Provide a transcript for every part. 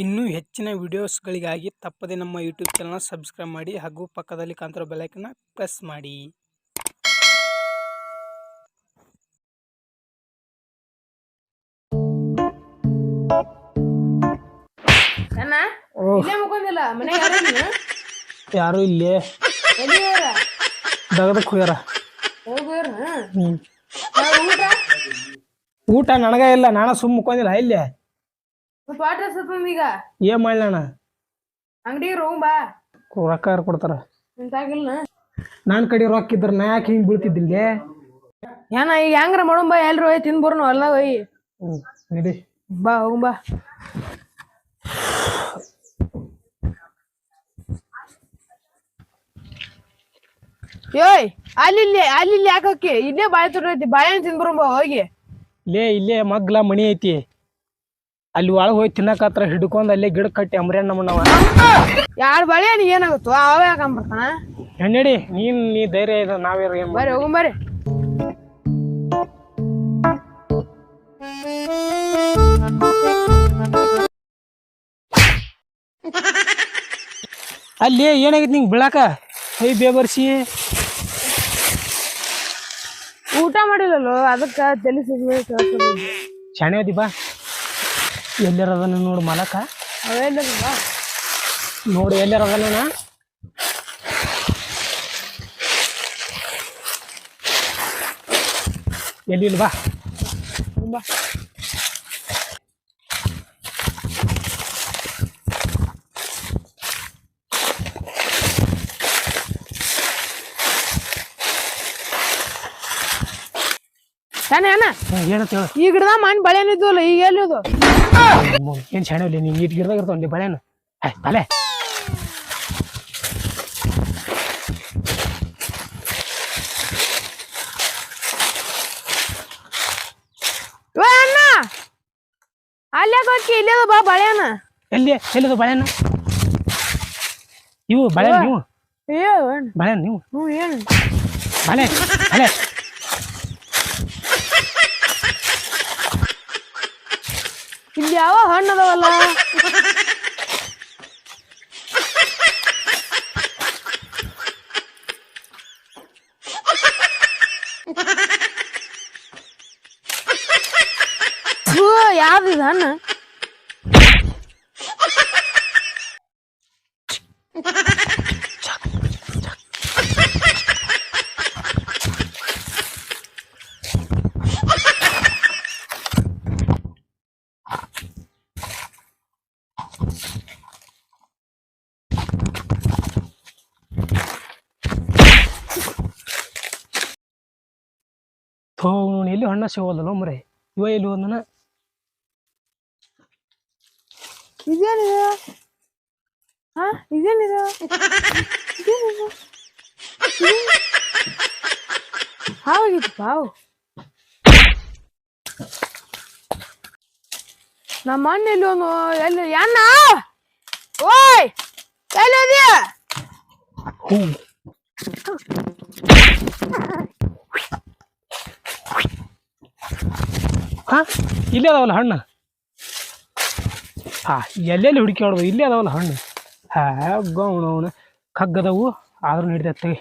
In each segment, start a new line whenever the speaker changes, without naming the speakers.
ಇನ್ನೂ ಹೆಚ್ಚಿನ ವಿಡಿಯೋಸ್ಗಳಿಗಾಗಿ ತಪ್ಪದೆ ನಮ್ಮ ಯೂಟ್ಯೂಬ್ ಚಾನಲ್ನ ಸಬ್ಸ್ಕ್ರೈಬ್ ಮಾಡಿ ಹಾಗೂ ಪಕ್ಕದಲ್ಲಿ ಕಾಣ್ತಿರೋ ಬೆಲೈಕನ್ನ ಪ್ರೆಸ್ ಮಾಡಿ. ಯಾರು ಇಲ್ಲೇ? ದಗದಕ್ಕೆ ಹೋಗ್ಯಾರ.
ಊಟ?
ನನಗ ಇಲ್ಲ ನಾನ ಸುಮ್ಮ ಮುಕ್ಕೊಂಡಿಲ್ಲ ಇಲ್ಲೇ
ಸ್ವಲ್ಪ ವಾಟ್ರ್ ಸ್ವಲ್ಪ ಈಗ.
ಏನ್ ಮಾಡ್ಲಣ್ಣ
ಅಂಗಡಿಗೆ ಹೋಗ್ ಬಾ.
ರೊಕ್ಕ ಯಾರು ಕೊಡ್ತಾರ? ನಾನ್ ಕಡೆ ರೊಕ್ಕ ಇದ್ರ ನಾ ಯಾಕೆ ಹಿಂಗ್ ಬೀಳ್ತಿದ್ದಿಲ್ಲೇ?
ಏನ ಈಗ ಹೆಂಗ್ರ ಮಾಡೋಣ ಬಾ ಎಲ್ರು ಹೋಯ್ ತಿಂದ್ ಬರೋಣ ಹೊಲ್ದಾಗ ಹೋಯ್.
ಹ್ಮ್ ನಡಿ.
ಬಾ ಹೋಗು ಬಾ. ಯೋಯ್ ಅಲ್ಲಿ ಇಲ್ಲಿ ಅಲ್ಲಿ ಇಲ್ಲಿ ಯಾಕೆ ಇಲ್ಲೇ ಬಾಳೆ ತುಡೈತಿ ಬಾಯ್ ತಿಂದ್ ಬರೋಣ ಬಾ ಹೋಗಿ.
ಲೇ ಇಲ್ಲೇ ಮಗ್ಲ ಮಣಿ ಐತಿ. ಅಲ್ಲಿ ಒಳಗೆ ಹೋಗಿ ತಿನ್ನಕತ್ರ ಹಿಡ್ಕೊಂಡ್ ಅಲ್ಲೇ ಗಿಡ ಕಟ್ಟಿ ಅಮ್ರೇನ್ ನಮ್ಮಣ್ಣವ
ಬಳಿ ನೀ ಏನಾಗುತ್ತೋ ಅವ ಯಾಕಂಬರ್ತಾನ
ಹೆಣ್ಣಿಡಿ ನೀನ್ ನೀ ಧೈರ್ಯ ಇದ ನಾವೇ ಏನ್
ಬರ್ರಿ ಹೋಗಂ ಬರ್ರಿ.
ಅಲ್ಲಿ ಏನಾಗೈತಿ ನಿಂಗೆ ಬೀಳಾಕ? ಹೈ ಬೇಬರ್ಸಿ
ಊಟ ಮಾಡಿಲ್ಲಲ್ಲೋ ಅದಕ್ಕೆ ತಲೆ ಸುಮ್ಮನೆ
ಅದಿ ಬಾ. ಎಲ್ಲಾರ ಅದನ್ನ ನೋಡು ಮಲಕ. ನೋಡು ಎಲ್ಲಾರ ಅದನ್ನ ಎಲ್ಲಿ ಬಾ
ಬಾ ಅಣ್ಣ
ಹ್ಮ್, ಏನಂತ ಹೇಳು?
ಈ ಗಿಡದ ಮಣ್ಣು ಬಳೆನ ಇದ್ವಲ್ಲ ಈಗ ಎಲ್ಲಿದು
ಏನ್ ಶಾಣೆ ಇಲ್ಲ ನೀನ್ ಇಟ್ ಗಿಡದಾಗ ಇರ್ತಾವ ಬಳೆನ? ಹೇ ತಲೆ.
ಓ ಅಣ್ಣ. ಅಲ್ಲೇ ಕೊಟ್ಟಿ ಇಲ್ಲದ ಬಾ ಬಳೆನ.
ಎಲ್ಲಿ ಎಲ್ಲಿದು ಬಳೆನ? ಇವು ಬಳೆ ನೀವು ಬಳೆ ನೀವು
ಏನು?
ಬಳೆ ಬಳೆ.
ಯಾವ ಹಣ್ಣು ಅದಾವಲ್ಲ? ಯಾವ್ದು ಹಣ್ಣು?
ಎಲ್ಲಿ ಹಣ್ಣ ಸಿಗೋದಲ್ಲ ಮರೆ. ಇವ ಎಲ್ಲಿ ಹೋದನ
ಇದೇನಿದು? ಹಾ ಇದೇನಿದು? ಇದೇನಿದು? ಹಾವಾಗಿತ್ತು ಪಾವು ನಮ್ಮ ಅಣ್ಣ ಎಲ್ಲಿ ಒಂದು ಎಲ್ಲಿ ಅಣ್ಣ? ಓಯ್ ಎಲ್ಲಿ ಹೋದ್ಯಾ
ಹೂ ಹಾ? ಇಲ್ಲೇ ಅದಾವಲ್ಲ ಹಣ್ಣು? ಹಾ, ಎಲ್ಲೆಲ್ಲಿ ಹುಡುಕ್ಯಾಡ್ದು ಇಲ್ಲೇ ಅದಾವಲ್ಲ ಹಣ್ಣು. ಹಾ, ಗೌಣ ಕಗ್ಗದವು, ಆದ್ರೂ ನಡಿತೈತೆ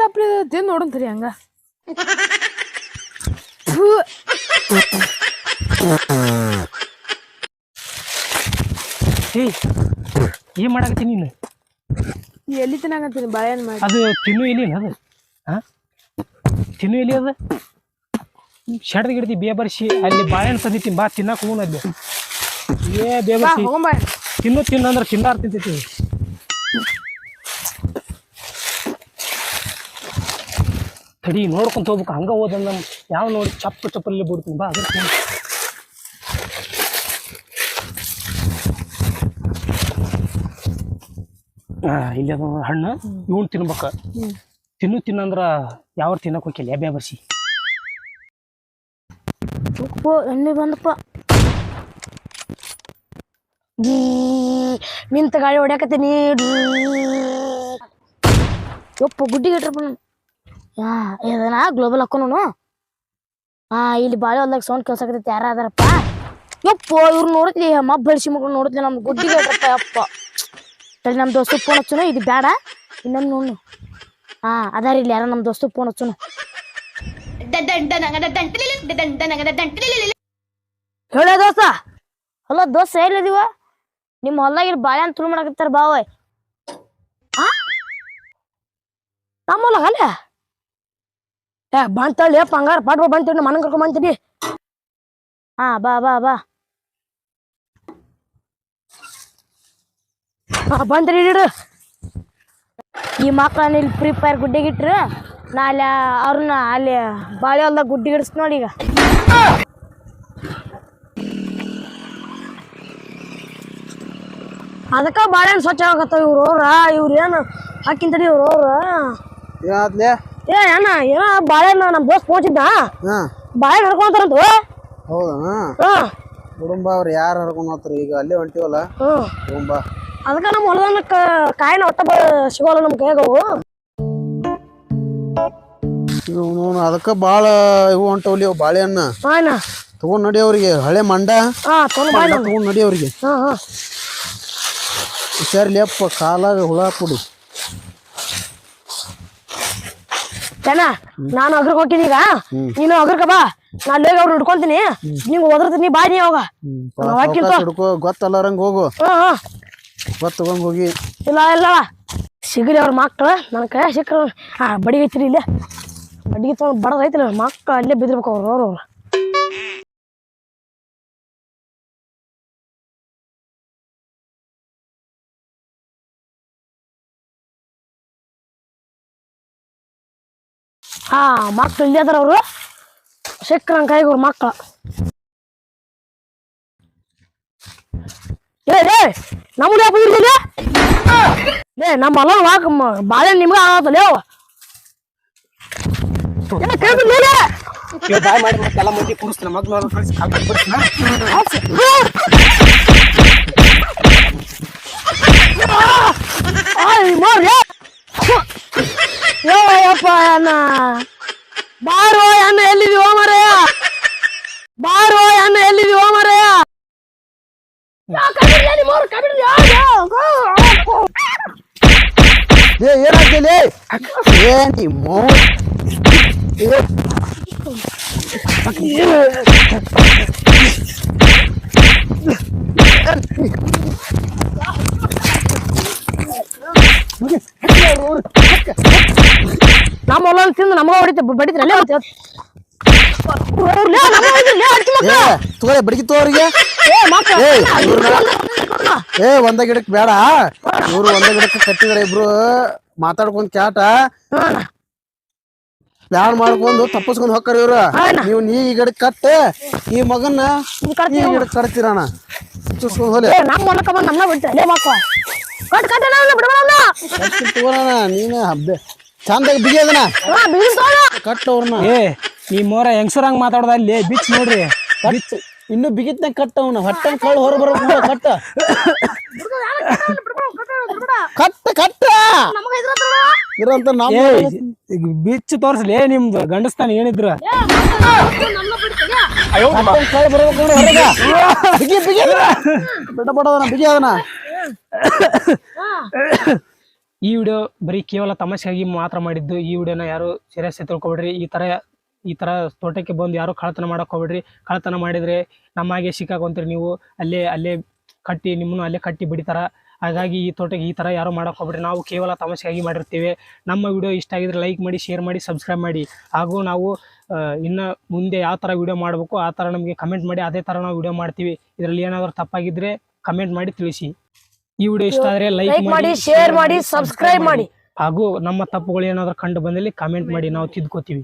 ತಪ್ಪಲಿ ತಿಂದು ನೋಡಂತರಿ ಹಂಗ.
ಏಯ್ ಏನ್ ಮಾಡಾಕತ್ತಿ ನೀನು?
ಎಲ್ಲಿ ತಿನ್ನಾಕತ್ತೀನಿ ಬಾಳೆಹಣ್ಣು ಮಾಡಿ?
ಅದು ತಿನ್ನು ಇಲ್ಲಿ ಅದು? ಹಾ ತಿನ್ನು ಇಲ್ಲಿ ಅದು? ಶಡ್ದ ಗಿಡದಿ ಬೇಬರ್ಸಿ ಅಲ್ಲಿ ಬಾಳೆಹಣ್ಣು ತಂದಿತ್ತೀನಿ ಬಾ ತಿನ್ನಕ್ ಹೋಗೋಣ ಅಲ್ಲಿ. ಏ
ಬಾ
ಬೇಬರ್ಸಿ ತಿನ್ನು ತಿನ್ನು ಅಂದ್ರೆ ತಿನ್ನಾರ ತಿಂತೈತಿ ತಡಿ ನೋಡ್ಕೊಂತ ಹೋಗ್ಬೇಕು. ಹಂಗ ನಮ್ಮ ಯಾವ ನೋಡಿ ಚಪ್ಪ ಚಪ್ಪಲ್ಲಿ ಬಿಡ್ತೀನಿ. ಬಾ ಅದ್ರ ಇಲ್ಲಿ ಅದು ಹಣ್ಣು. ಇವನು ತಿನ್ಬೇಕ. ತಿನ್ನು ತಿನ್ನಂದ್ರ ಯಾವ ತಿನ್ನಕ್ ಹೋಗಿಲ್ಲ ಎಬ್ಬೆ ಬರ್ಸಿ.
ಉಪ್ಪು ಎಣ್ಣೆ ಬಂದಪ್ಪ. ನಿಂತ ಗಾಳಿ ಹೊಡ್ಯಾಕತ್ತೀನಿ. ಯಪ್ಪ ಗುಡ್ಡಿಗೆ ಇಟ್ರಪ್ಪ ನಾನು ಯಾ ಇದನ್ನ ಗ್ಲೋಬಲ್ ಹಾಕೋನು ಹಾ ಇಲ್ಲಿ ಬಾಳೆ ಹೊಲ್ದಾಗ ಸೌಂಡ್ ಕೇಳ್ಸಕತ್ತೈತಿ ಯಾರ ಅದಾರಪ್ಪ? ಯಪ್ಪ, ಇವ್ರು ನೋಡಿದ್ಲಿ ಮಬ್ಬ ಹರಿಸಿ ಮಕ್ಳು ನೋಡಿದ್ಲಿ ನಮ್ ಗುಡ್ಡಿಗೆ ಅಪ್ಪ ಯಪ್ಪ. ತಡಿ, ನಮ್ ದೋಸ್ತು ಫೋನ್ ಹಚ್ಚುನು, ಇದು ಬೇಡ ಇನ್ನೊಂದು ನೋಡು ಹಾ ಅದಾರ ಇಲ್ಲಿ ಯಾರ ನಮ್ಮ ದೋಸ್ತು ಫೋನ್ ಹಚ್ಚುನು. ಹೇಳ ದೋಸ್ತ? ಹಲೋ, ದೋಸ್ತ ಎಲ್ಲಿದೀವ ನಿಮ್ಮ ಹೊಲ್ದಾಗ ಇಲ್ಲಿ ಬಾಳೆ ಅಂತ ತುಳು ಮಾಡಕತ್ತಾರ ಬಾವ? ನಮ್ಮ ಹೊಲ ಅಲ್ಲ? ಏ ಬಂತಳ್ಳಿ ಪಂಗಾರ ಪಾಟ್ ಬಂತೀನಿ ಮನ ಕರ್ಕೊಂಡ್ ಬಂತೀನಿ ಹಾ ಬಾ ಬಾ ಬಾ. ಹಾ ಬಂದ್ರಿ ಇಡು. ಈ ಮಕ್ಕಳನ್ನ ಇಲ್ಲಿ ಫ್ರೀ ಫೈರ್ ಗುಡ್ಡೆಗಿಟ್ರು ನಾ ಅಲ್ಲಿ ಅವ್ರನ್ನ ಅಲ್ಲಿ ಬಾಳೆ ಹೊಲ್ದಾಗ ಗುಡ್ಡಿಗೆ ಇಡಿಸ್ ನೋಡಿ ಈಗ. ಅದಕ್ಕ ಬಾಳೆಹಣ್ಣು ಸ್ವಚ್ಛ ಆಗತ್ತ ಇವ್ರು ಅವ್ರ ಇವ್ರು ಏನು ಹಾಕಿಂತಡಿ ಇವ್ರು ಅವ್ರ. ಏ ಅಣ್ಣ ಏನೋ ಬಾಳೆಹಣ್ಣು ನಮ್ಮ ದೋಸ್ತ್ ಪೋಚಿದ್ದ
ಹಾ.
ಬಾಳೆಹಣ್ಣು ಹರ್ಕೊಂತಾರಂತ
ಹೌದಾ?
ಹಾಂ.
ಕುಡುಂಬ ಅವ್ರು ಯಾರು ಹರ್ಕೊಂಡು ಹೋಗ್ತಾರ? ಈಗ ಅಲ್ಲೇ ಹೊಂಟಿವಲ್ಲ?
ಹ್ಮ್
ಕುಡುಂಬ.
ಅದಕ್ಕ ನಮ್ಮ ಹೊಲದನ್ನ ಕಾಯಿನ ಒಟ್ಟ ಸಿಗೋಲ್ಲ ನಮ್ಮ ಕೈಗವು
ಇವನು ಅದಕ್ಕ ಬಾಳ ಇವು ಹೊಂಟವಲ್ಲಿ ಅವು ಬಾಳೆಹಣ್ಣ
ಹಾ
ತಗೊಂಡ್ ನಡಿ ಅವ್ರಿಗೆ ಹಳೆ ಮಂಡ.
ಹಾ ತೊಗೊಂಡ್
ನಡಿ ಅವ್ರಿಗೆ.
ಹಾ ಹಾ.
ಹುಷಾರ್ಲಿ ಅಪ್ಪ ಕಾಲಾಗ ಹುಳ ಕೊಡು.
ಚೆನ್ನ ನಾನು ಅಗ್ರಕ್ ಹೋಗ್ತೀನಿ ಈಗ. ನೀನು ಅಗ್ರಕ ಬಾ. ನಾನು ಲೇಗ ಅವ್ರು ಹಿಡ್ಕೊಂತೀನಿ ನಿಂಗೆ ಓದಿರ್ತೀನಿ ಬಾ ನೀ ಅವಾಗ.
ಹಿಡ್ಕೋ ಗೊತ್ತಲ್ಲಾರಂಗ ಹೋಗು.
ಹಾ
ಗೊತ್ತ ತಗೊಂಡ್ ಹೋಗಿ.
ಇಲ್ಲ ಇಲ್ಲ. ಸಿಗಲಿ ಅವ್ರ ಮಕ್ಳು. ನನ್ನ ಕೈ ಸಿಕ್ಕ ಬಡಿಗೆ ಐತ್ರಿ ಇಲ್ಲೇ. ಬಡಿಗೆ ತೊಗೊಂಡು ಬಡದೈತಿಲ್ಲ ಮಕ್ಳು. ಅಲ್ಲೇ ಬಿದ್ದಿರ್ಬೇಕು ಅವ್ರು ಅವ್ರು. ಹಾ ಮಕ್ಳು ಇಲ್ಲಿ ಅದಾರ ಅವರು. ಸಿಕ್ಕ್ರ ಕೈಗೆ ಅವ್ರ ಮಕ್ಳು. ಏ ರೇ ನಮ್ಮನ್ನ ಯಾಕೆ ಬಂದಿರ್ಲಿಲ್ಲ ಲೇ ನಮ್ಮ ಅಲ್ಲ ವಾಕ್ ಬಾಳೆ ನಿಮ್ಗೆ ಆಗತ್ತಲ್ಲ ಯಾವ
ಬಾಯ್ ಮಾಡಿ ಮತ್ತೆ ಎಲ್ಲ ಮಂದಿ ಕೂರಿಸ್ತಾನೆ ಮಗ್ಳು ಕಳಿಸಿ ಕಾಲ್ ಬಿಡ್ತೀನಿ
ಯಪ್ಪ ಅಣ್ಣ. ಬಾರೋ ಅಣ್ಣ ಎಲ್ಲಿದೀವ ಮರಯ್ಯ ಬಾರೋ ಅಣ್ಣ ಎಲ್ಲಿದೀವ ಮರಯ್ಯ
ಏ ಏನಾಗ್ತಿಲ್ಲ ಏನ್ ಈ ಮೋ
ನಮ್ಮ ಹೊಲ ತಿಂದು ನಮಗ ಹೊಡಿತ ಮತ್ತೆ
ಏ ತಗೋಳೆ ಬಡಗಿ ತೋರಿಗೆ ಏ ಒಂದ ಗಿಡಕ್ ಬೇಡ. ಇವ್ರು ಒಂದ ಗಿಡಕ್ಕೆ ಕಟ್ಟಿದಾರೆ ಇಬ್ರು. ಮಾತಾಡ್ಕೊಂಡ್ ಕ್ಯಾಟ. ಪ್ಲಾನ್ ಮಾಡ್ಕೊಂಡು ತಪ್ಪಿಸ್ಕೊಂಡು ಹೋಗ್ತಾರ ಇವ್ರು. ನೀವು ನೀ ಈ ಗಿಡಕ್ ಕಟ್ಟ ಈ ಮಗನ್ನ ಈ ಗಿಡಕ್ ಕಟ್ತೀರಣ ಚುಸ್ಕೊಂಡ್ ಹೋಲೆ
ನಮ್ಮ ಮನಕ ಬಂದ್ ನಮ್ಮ ಬಿಡ್ತಾರೆ? ಮಕ್ಕ
ತಗೋಣ ನೀನು ಹಬ್ಬ. ಚಂದಾಗಿ ಬಿಗಿ ಅದನ
ಏ ನೀ ಮೋರ ಹೆಂಗಸರ್ ಹಂಗ ಮಾತಾಡ್ದ ಅಲ್ಲಿ? ಬಿಚ್ ನೋಡ್ರಿ.
ಕಟ್. ಇನ್ನು ಬಿಗಿತ್ನಾಗ ಕಟ್ಟ ಅವನು. ಹೊಟ್ಟೆ ಕಳ್ಳು ಹೊರ ಬರೋ ಕಟ್ಟ ಕಟ್ಟ ಕಟ್ಟ ಇರಂತ ನಮ್ಮ
ಬಿಚ್ ತೋರ್ಸ್ಲಿ. ನಿಮ್ದು ಗಂಡಸ್ತಾನ ಏನಿದ್ರ?
ಅಯ್ಯೋ ಕಳ್ಳು ಬರ್ಬೇಕು ಬಿಗಿ ಬಿಗಿ ಬಿಡ ಬಿಡದನ ಬಿಗಿ ಅದನ
ಈ ವಿಡಿಯೋ ಬರೀ ಕೇವಲ ತಮಾಷೆಗಾಗಿ ಮಾತ್ರ ಮಾಡಿದ್ದು. ಈ ವಿಡಿಯೋನ ಯಾರು ಸೀರಿಯಸ್ ತಿಳ್ಕೊಬೇಡ್ರಿ. ಈ ತರ ಈ ತರ ತೋಟಕ್ಕೆ ಬಂದು ಯಾರು ಕಳತನ ಮಾಡಕ್ ಹೋಗ್ಬೇಡ್ರಿ. ಕಳತನ ಮಾಡಿದ್ರೆ ನಮ್ಮ ಹಾಗೆ ಸಿಕ್ಕಾಕೊಂತೀರಿ ನೀವು. ಅಲ್ಲೇ ಅಲ್ಲೇ ಕಟ್ಟಿ, ನಿಮ್ಮನ್ನು ಅಲ್ಲೇ ಕಟ್ಟಿ ಬಿಡಿತಾರ. ಹಾಗಾಗಿ ಈ ತೋಟಕ್ಕೆ ಈ ತರ ಯಾರು ಮಾಡಕ್ ಹೋಗ್ಬೇಡ್ರಿ. ನಾವು ಕೇವಲ ತಮಾಷೆಗಾಗಿ ಮಾಡಿರ್ತೀವಿ. ನಮ್ಮ ವಿಡಿಯೋ ಇಷ್ಟ ಆಗಿದ್ರೆ ಲೈಕ್ ಮಾಡಿ ಶೇರ್ ಮಾಡಿ ಸಬ್ಸ್ಕ್ರೈಬ್ ಮಾಡಿ. ಹಾಗೂ ನಾವು ಇನ್ನು ಮುಂದೆ ಯಾವ ತರ ವಿಡಿಯೋ ಮಾಡಬೇಕು, ಆ ತರ ನಮಗೆ ಕಮೆಂಟ್ ಮಾಡಿ, ಅದೇ ತರ ನಾವು ವಿಡಿಯೋ ಮಾಡ್ತೀವಿ. ಇದರಲ್ಲಿ ಏನಾದರೂ ತಪ್ಪಾಗಿದ್ರೆ ಕಮೆಂಟ್ ಮಾಡಿ ತಿಳಿಸಿ. ಈ ವಿಡಿಯೋ ಇಷ್ಟ ಆದ್ರೆ ಲೈಕ್
ಮಾಡಿ ಶೇರ್ ಮಾಡಿ ಸಬ್ಸ್ಕ್ರೈಬ್ ಮಾಡಿ.
ಹಾಗೂ ನಮ್ಮ ತಪ್ಪುಗಳು ಏನಾದ್ರೂ ಕಂಡು ಬಂದಲ್ಲಿ ಕಾಮೆಂಟ್ ಮಾಡಿ. ನಾವು ತಿದ್ಕೋತೀವಿ.